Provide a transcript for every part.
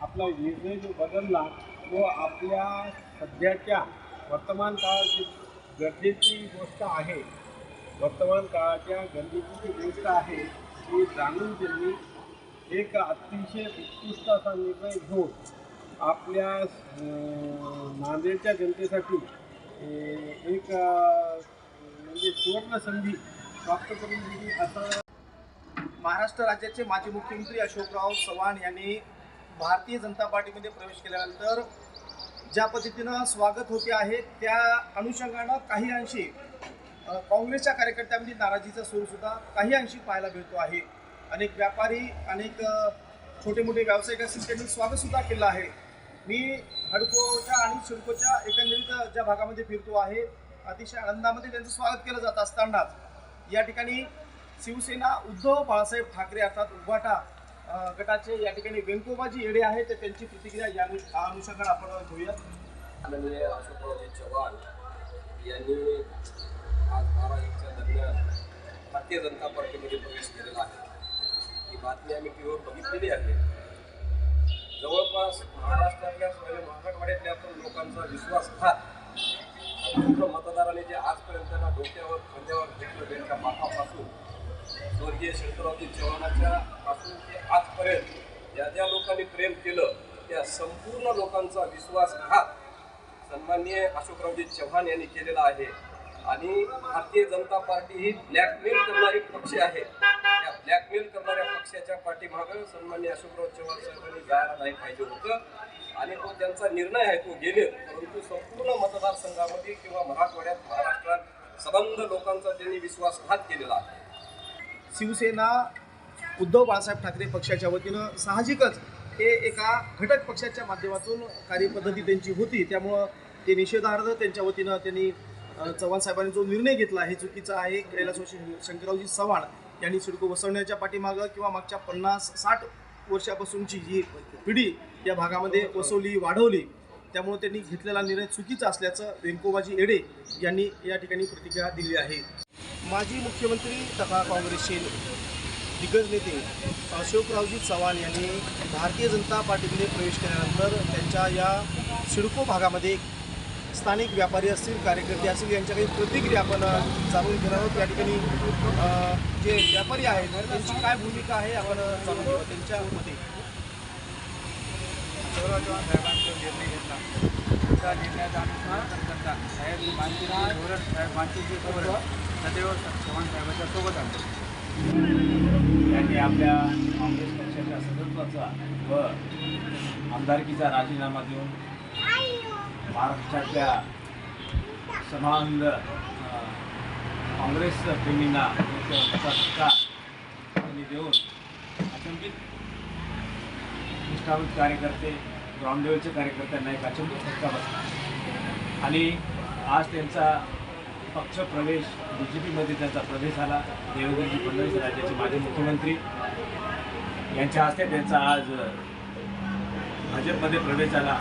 आपला निर्णय जो बदलला तो आपल्या सध्याच्या वर्तमान काळाची गरजेची गोष्ट आहे. वर्तमान काळाच्या गरजेची जी गोष्ट आहे ती जाणून त्यांनी एक अतिशय उत्कृष्ट असा निर्णय घेऊन आपल्या नांदेडच्या जनतेसाठी एक म्हणजे सुवर्ण संधी प्राप्त करून दिली असं महाराष्ट्र राज्याचे माजी मुख्यमंत्री अशोकराव चव्हाण यांनी भारतीय जनता पार्टीमध्ये प्रवेश केल्यानंतर ज्या पद्धतीनं स्वागत होते आहे त्या अनुषंगानं काही अंशी काँग्रेसच्या कार्यकर्त्यांमध्ये नाराजीचा सूरसुद्धा काही अंशी पाहायला मिळतो आहे. अनेक व्यापारी अनेक छोटे मोठे व्यावसायिक असतील त्यांनी स्वागतसुद्धा केलं आहे. मी हडकोच्या आणि सिडकोच्या एकंदरीत ज्या भागामध्ये फिरतो आहे अतिशय आनंदामध्ये त्यांचं स्वागत केलं जात असतानाच या ठिकाणी शिवसेना उद्धव बाळासाहेब ठाकरे अर्थात उभाटा गटाचे या ठिकाणी व्यंकोबाजी येडे आहेत तर त्यांची प्रतिक्रिया या अनुषंगाने आपण घेऊया माननीय अशोकरावजी चव्हाण यांनी आज बारा एकच्या दरम्यान भारतीय जनता पार्टीमध्ये प्रवेश केलेला आहे. ही बातमी आम्ही टीव्हीवर बघितलेली आहे. जवळपास महाराष्ट्रातल्या म्हणजे मराठवाड्यातल्या पण लोकांचा विश्वासघात संपूर्ण मतदाराने जे आजपर्यंत डोक्यावर खांद्यावर घेतलं त्यांच्या माथापासून स्वर्गीय शंकररावजी चव्हाणपासून ते आजपर्यंत ज्या ज्या लोकांनी प्रेम केलं त्या संपूर्ण लोकांचा विश्वासघात सन्माननीय अशोकरावजी चव्हाण यांनी केलेला आहे. आणि भारतीय जनता पार्टी ही ब्लॅकमेल करणारी पक्ष आहे. त्या ब्लॅकमेल करणाऱ्या पक्षाच्या पाठीमागं सन्माननीय अशोकराव चव्हाण साहेबांनी जायला नाही पाहिजे होतं. आणि तो त्यांचा निर्णय आहे तो गेले परंतु संपूर्ण मतदारसंघामध्ये किंवा मराठवाड्यात महाराष्ट्रात सबंध लोकांचा त्यांनी विश्वासघात केलेला आहे. शिवसेना उद्धव बाळासाहेब ठाकरे पक्षाच्या वतीनं साहजिकच हे एका घटक पक्षाच्या माध्यमातून कार्यपद्धती त्यांची होती. त्यामुळं ते निषेधार्थ त्यांच्या वतीनं त्यांनी चव्हाण साहेबांनी जो निर्णय घेतला हे चुकीचा आहे कैलासवासी शंकररावजी चव्हाण यांनी सिडको बसवण्याच्या पाठीमागं किंवा मागच्या पन्नास साठ वर्षापासूनची जी पिढी या भागामध्ये वसवली वाढवली त्यामुळे त्यांनी घेतलेला निर्णय चुकीचा असल्याचं व्यंकोबाजी येडे यांनी या ठिकाणी प्रतिक्रिया दिली आहे. माजी मुख्यमंत्री तथा काँग्रेसचे दिग्गज नेते अशोकरावजी चव्हाण यांनी भारतीय जनता पार्टीमध्ये प्रवेश केल्यानंतर त्यांच्या या सिडको भागामध्ये स्थानिक व्यापारी असतील कार्यकर्ते असतील यांच्या काही प्रतिक्रिया आपण जाणून घेणार आहोत. या ठिकाणी जे व्यापारी आहेत त्यांची काय भूमिका आहे आपण जाणून घेऊ. त्यांच्या मते. साहेबांचा निर्णय घेतला. त्या निर्णयाचा अनुसरण करता साहेब मानसीचे धोरण साहेब मानसीचे धोरण सदैव चव्हाण साहेबांच्या सोबत आणतो त्यांनी आपल्या काँग्रेस पक्षाच्या सदस्वाचा व आमदारकीचा राजीनामा देऊन महाराष्ट्राच्या समांध काँग्रेस प्रेमींना त्यांनी देऊन अचंबित निष्ठावंत कार्यकर्ते ग्राउंड लेवलचे कार्यकर्त्यांना एक अचंबित धक्का बसला. आणि आज त्यांचा पक्ष प्रवेश बी जे पीमध्ये त्यांचा प्रवेश झाला. देवेंद्रजी फडणवीस राज्याचे माजी मुख्यमंत्री. यांच्या हस्ते त्यांचा आज भाजपमध्ये प्रवेश झाला.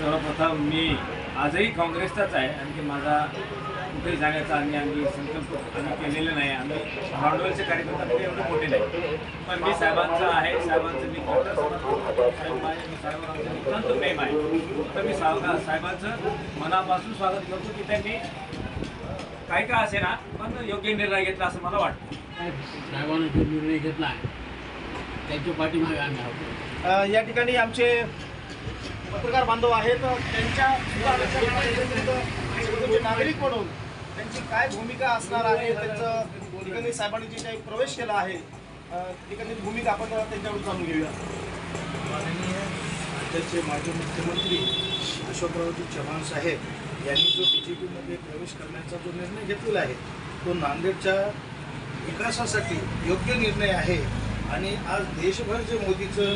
सर्वप्रथम मी आजही काँग्रेसचाच आहे. आणखी माझा कुठेही जाण्याचा आम्ही आम्ही संकल्प आम्ही केलेला नाही. आम्ही भांडवलचे कार्यकर्ता कुठे एवढे मोठे नाही. पण मी साहेबांचं आहे. साहेबांचं मी कट्टर साहेब मी साहेबांचं नितांत प्रेम आहे. तर मी सावका साहेबांचं मनापासून स्वागत करतो की त्यांनी काही का असे ना पण योग्य निर्णय घेतला असं मला वाटतं. साहेबांनी जो निर्णय घेतला आहे त्यांच्या पाठीमागे आम्ही आहोत. अ, या ठिकाणी आमचे पत्रकार बांधव आहेत. त्यांच्या सुद्धा एकंदरीत शिवसेनेचे नागरिक म्हणून त्यांची काय भूमिका असणार आहे? त्यांचं एकंदरीत साहेबांनी जे काही प्रवेश केला आहे अ, एकंदरीत भूमिका आपण त्यांच्याकडून जाणून घेऊया. माननीय राज्याचे माजी मुख्यमंत्री अशोकरावजी चव्हाण साहेब यांनी जो बी जे पीमध्ये प्रवेश करण्याचा जो निर्णय घेतलेला आहे तो नांदेडच्या विकासासाठी योग्य निर्णय आहे. आणि आज देशभर जे मोदीचं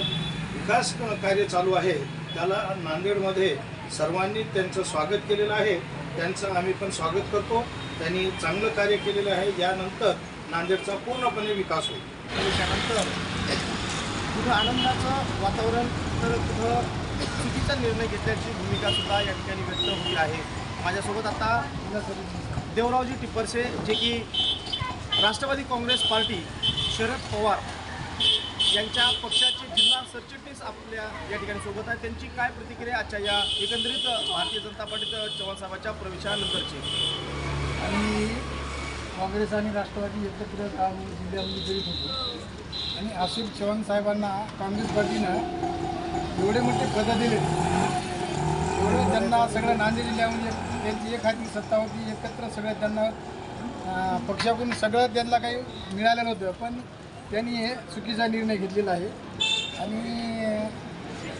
विकास कार्य चालू आहे त्याला नांदेडमध्ये सर्वांनी त्यांचं स्वागत केलेलं आहे. त्यांचं आम्ही पण स्वागत करतो. त्यांनी चांगलं कार्य केलेलं आहे. यानंतर नांदेडचा पूर्णपणे विकास होईल. त्यानंतर कुठं आनंदाचं वातावरण तर कुठं चुकीचा निर्णय घेतल्याची भूमिका सुद्धा या ठिकाणी व्यक्त होती आहे. माझ्यासोबत आता देवरावजी टिप्परसे जे की राष्ट्रवादी काँग्रेस पार्टी शरद पवार यांच्या पक्षाचे जिल्हा सरचिटणीस आपल्या या ठिकाणी सोबत आहेत. त्यांची काय प्रतिक्रिया आजच्या या एकंदरीत भारतीय जनता पार्टीत चव्हाण साहेबांच्या प्रवेशानंतरची? आणि काँग्रेस आणि राष्ट्रवादी एकत्र काम जिल्ह्यामध्ये करीत होतो. आणि आशिफ चव्हाण साहेबांना काँग्रेस पार्टीनं एवढे मोठे पदं दिले. एवढं त्यांना सगळ्या नांदेड जिल्ह्यामध्ये त्यांची एक हाती सत्ता होती एकत्र सगळ्या त्यांना पक्षाकडून सगळं त्यांना काही मिळालं नव्हतं. पण त्यांनी हे चुकीचा निर्णय घेतलेला आहे. आणि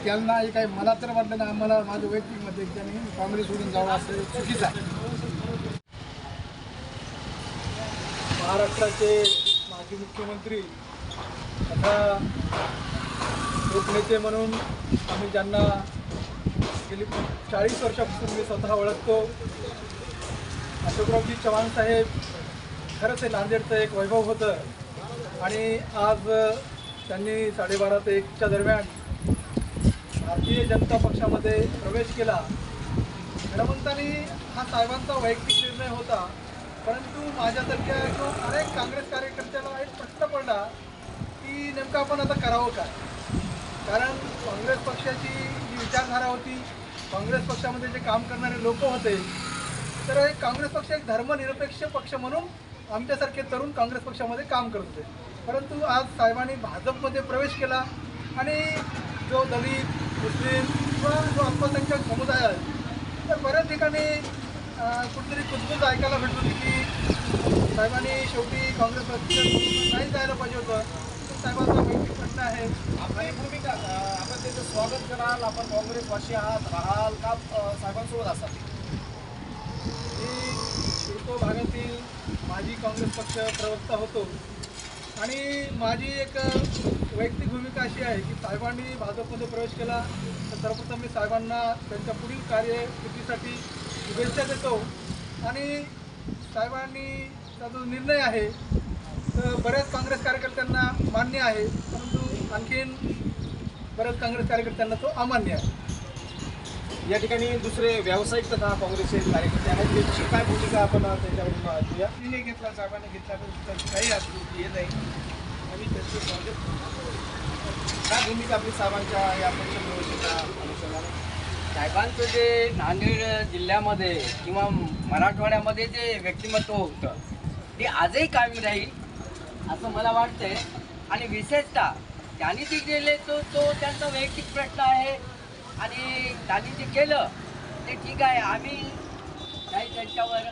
त्यांना हे काही मला तर वाटलं ना आम्हाला माझं वैयक्तिक मत आहे त्यांनी काँग्रेस सोडून जावं असं चुकीचं आहे. महाराष्ट्राचे माजी मुख्यमंत्री तथा लोकनेते म्हणून आम्ही ज्यांना गेली चाळीस वर्षापासून मी स्वतः ओळखतो. अशोकरावजी चव्हाण साहेब खरंच हे नांदेडचं एक वैभव होतं. आणि आज त्यांनी साडेबारा ते एकच्या दरम्यान भारतीय जनता पक्षामध्ये प्रवेश केला. खरं हा साहेबांचा वैयक्तिक निर्णय होता. परंतु माझ्यासारख्या किंवा अनेक काँग्रेस कार्यकर्त्याला एक प्रश्न पडला की नेमकं आपण आता करावं काय? कारण काँग्रेस पक्षाची जी विचारधारा होती काँग्रेस पक्षामध्ये जे काम करणारे लोक होते तर एक काँग्रेस पक्ष एक धर्मनिरपेक्ष पक्ष म्हणून आमच्यासारखे तरुण काँग्रेस पक्षामध्ये काम करत होते. परंतु आज साहेबांनी भाजपमध्ये प्रवेश केला आणि जो दलित मुस्लिम किंवा जो अल्पसंख्याक समुदाय आहे तर बऱ्याच ठिकाणी कुठेतरी कुजबूज ऐकायला भेटत होती की साहेबांनी शेवटी काँग्रेस पक्ष नाही जायला पाहिजे होतं. तर साहेबांचा वैयक्तिक प्रश्न आहे. आपली भूमिका आपण त्याचं स्वागत कराल. आपण काँग्रेसवाशी आहात राहाल का साहेबांसोबत असाल? मी शिडको भागातील माजी काँग्रेस पक्ष प्रवक्ता होतो. आणि माझी एक वैयक्तिक भूमिका अशी आहे की साहेबांनी भाजपमध्ये प्रवेश केला. तर सर्वप्रथम मी साहेबांना त्यांच्या पुढील कार्यकृतीसाठी शुभेच्छा देतो. आणि साहेबांनी त्याचा जो निर्णय आहे तर बऱ्याच काँग्रेस कार्यकर्त्यांना मान्य आहे. पण आणखीन बऱ्याच काँग्रेस कार्यकर्त्यांना तो अमान्य आहे. या ठिकाणी दुसरे व्यावसायिक तथा काँग्रेसचे कार्यकर्ते आहेत. त्यांची काय भूमिका आपण त्यांच्याकडून घेतला साहेबांनी घेतला तर काही अडचण येत आहे आम्ही त्याचं स्वागत. काय भूमिका आपली साहेबांच्या या अनुषंगाने? साहेबांचं जे नांदेड जिल्ह्यामध्ये किंवा मराठवाड्यामध्ये जे व्यक्तिमत्व होतं ते आजही कायम राहील असं मला वाटतंय. आणि विशेषतः त्यांनी ते केले तो तो त्यांचा वैयक्तिक प्रश्न आहे. आणि त्यांनी ते केलं ते ठीक आहे. आम्ही काही त्यांच्यावर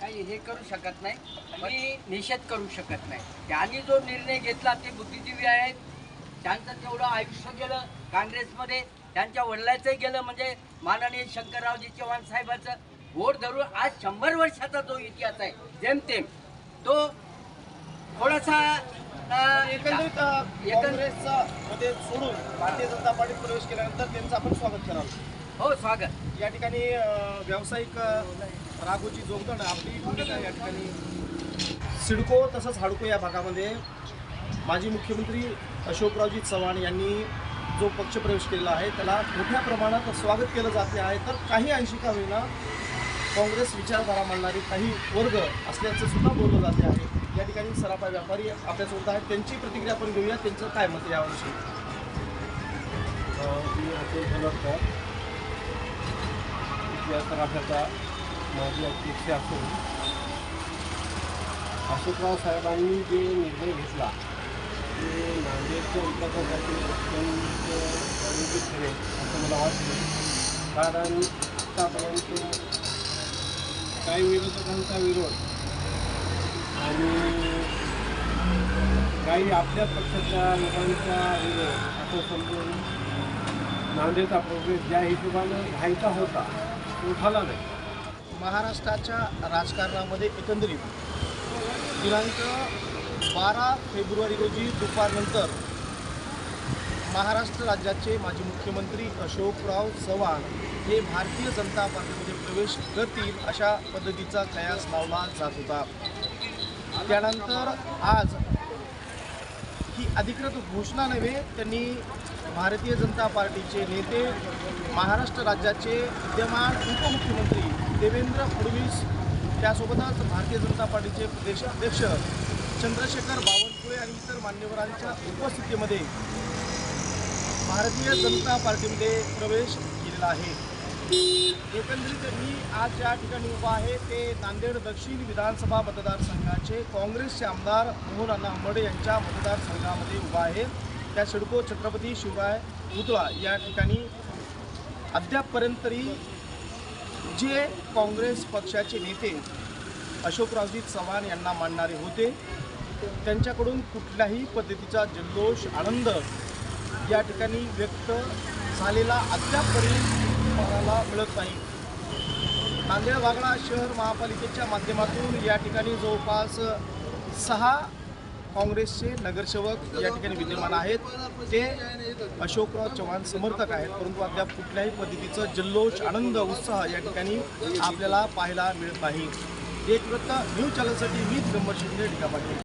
काही हे करू शकत नाही. आणि निषेध करू शकत नाही. त्यांनी जो निर्णय घेतला ते बुद्धिजीवी आहेत. त्यांचं तेवढं आयुष्य गेलं काँग्रेसमध्ये. त्यांच्या वडिलाचंही गेलं म्हणजे माननीय शंकररावजी चव्हाण साहेबाचं गोड धरून आज शंभर वर्षाचा जो इतिहास आहे जेमतेम तो थोडासा एकंदरीत काँग्रेसचा मध्ये सोडून भारतीय जनता पार्टीत प्रवेश केल्यानंतर त्यांचं आपण स्वागत कराल हो स्वागत. या ठिकाणी व्यावसायिक अं, राघोजी जोगदंड आपली भूमिका या ठिकाणी. सिडको तसंच हाडको या भागामध्ये माजी मुख्यमंत्री अशोकरावजी चव्हाण यांनी जो पक्षप्रवेश केलेला आहे त्याला मोठ्या प्रमाणात स्वागत केलं जाते आहे. तर काही अंशी का होईना काँग्रेस विचारधारा मांडणारे काही वर्ग असल्याचं सुद्धा बोललं जाते आहे. या ठिकाणी सराफा व्यापारी आपल्यासोबत आहेत. त्यांची प्रतिक्रिया आपण घेऊया. त्यांचं काय मत यावर्षी याविषयी मी अतुल झलककर इतिहास राष्ट्राचा माजी अध्यक्ष असून अशोकराव साहेबांनी जे निर्णय घेतला ते नांदेडच्या विकासासाठी अत्यंत योग्य ठरेल असं मला वाटतं. कारण आतापर्यंत काही विरोधकांचा विरोध आणि काही आपल्या पक्षाच्या लोकांचा असं समजून नांदेडचा प्रोग्रेस ज्या हिशोबानं घ्यायचा होता तो झाला नाही. महाराष्ट्राच्या राजकारणामध्ये एकंदरीत दिनांक बारा फेब्रुवारी रोजी दुपारनंतर महाराष्ट्र राज्याचे माजी मुख्यमंत्री अशोकराव चव्हाण हे भारतीय जनता पार्टीमध्ये प्रवेश करतील अशा पद्धतीचा कयास लावला जात होता. त्यानंतर आज ही अधिकृत घोषणा नव्हे त्यांनी भारतीय जनता पार्टीचे नेते महाराष्ट्र राज्याचे विद्यमान उपमुख्यमंत्री देवेंद्र फडणवीस त्यासोबतच भारतीय जनता पार्टीचे प्रदेशाध्यक्ष चंद्रशेखर बावनकुळे आणि इतर मान्यवरांच्या उपस्थितीमध्ये भारतीय जनता पार्टीमध्ये प्रवेश केलेला आहे. एकंदरीत मी आज ज्या ठिकाणी उभा आहे ते नांदेड दक्षिण विधानसभा मतदारसंघाचे काँग्रेसचे आमदार मोहन अण्णा हंबर्डे यांच्या मतदारसंघामध्ये उभा आहे. त्या सिडको छत्रपती शिवराय पुतळा या ठिकाणी अद्यापपर्यंत तरी जे काँग्रेस पक्षाचे नेते अशोकरावजी चव्हाण यांना मानणारे होते त्यांच्याकडून कुठल्याही पद्धतीचा जल्लोष आनंद या ठिकाणी व्यक्त झालेला अद्यापपर्यंत पाहायला मिळत नाही. नांदेड वागळा शहर महापालिकेच्या माध्यमातून या ठिकाणी जवळपास सहा काँग्रेसचे नगरसेवक या ठिकाणी विद्यमान आहेत. ते अशोकराव चव्हाण समर्थक आहेत परंतु अद्याप कुठल्याही पद्धतीचं जल्लोष आनंद उत्साह या ठिकाणी आपल्याला पाहायला मिळत नाही. एक वृत्त न्यूज चॅनलसाठी मीच दिगंबर शिंदे टीका पाटील